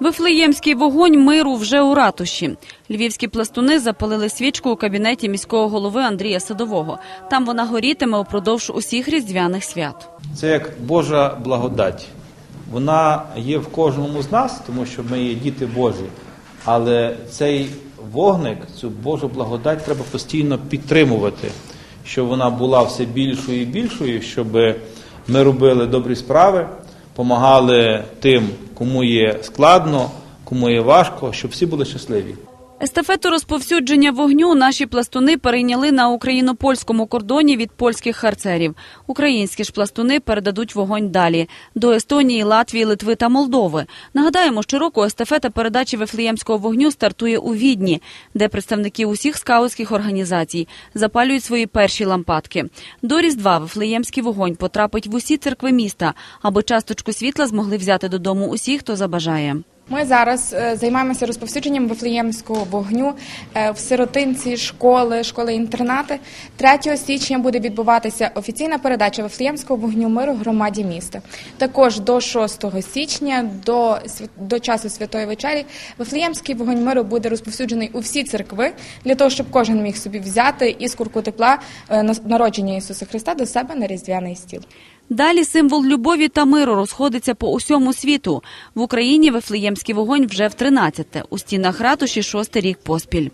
Вифлеємський вогонь миру вже у ратуші. Львівські пластуни запалили свічку у кабінеті міського голови Андрія Садового. Там вона горітиме упродовж усіх різдвяних свят. Це як Божа благодать. Вона є в кожному з нас, тому що ми є діти Божі. Але цей вогник, цю Божу благодать треба постійно підтримувати, щоб вона була все більшою і більшою, щоб ми робили добрі справи, допомагали тим, кому є складно, кому є важко, щоб всі були щасливі. Естафету розповсюдження вогню наші пластуни перейняли на україно-польському кордоні від польських харцерів. Українські ж пластуни передадуть вогонь далі до Естонії, Латвії, Литви та Молдови. Нагадаємо, щороку естафета передачі вифлеємського вогню стартує у Відні, де представники усіх скаутських організацій запалюють свої перші лампадки. До Різдва вифлеємський вогонь потрапить в усі церкви міста, аби часточку світла змогли взяти додому усі, хто забажає. Ми зараз е, займаємося розповсюдженням вифлеємського вогню е, в сиротинці, школи, школи-інтернати. 3 січня буде відбуватися офіційна передача вифлеємського вогню миру громаді міста. Також до 6 січня, до, до часу Святої вечері, вифлеємський вогонь миру буде розповсюджений у всі церкви для того, щоб кожен міг собі взяти іскорку тепла е, народження Ісуса Христа до себе на різдвяний стіл. Далі символ любові та миру розходиться по усьому світу. В Україні Вифлеємський вогонь вже в 13-те, у стінах ратуші шостий рік поспіль.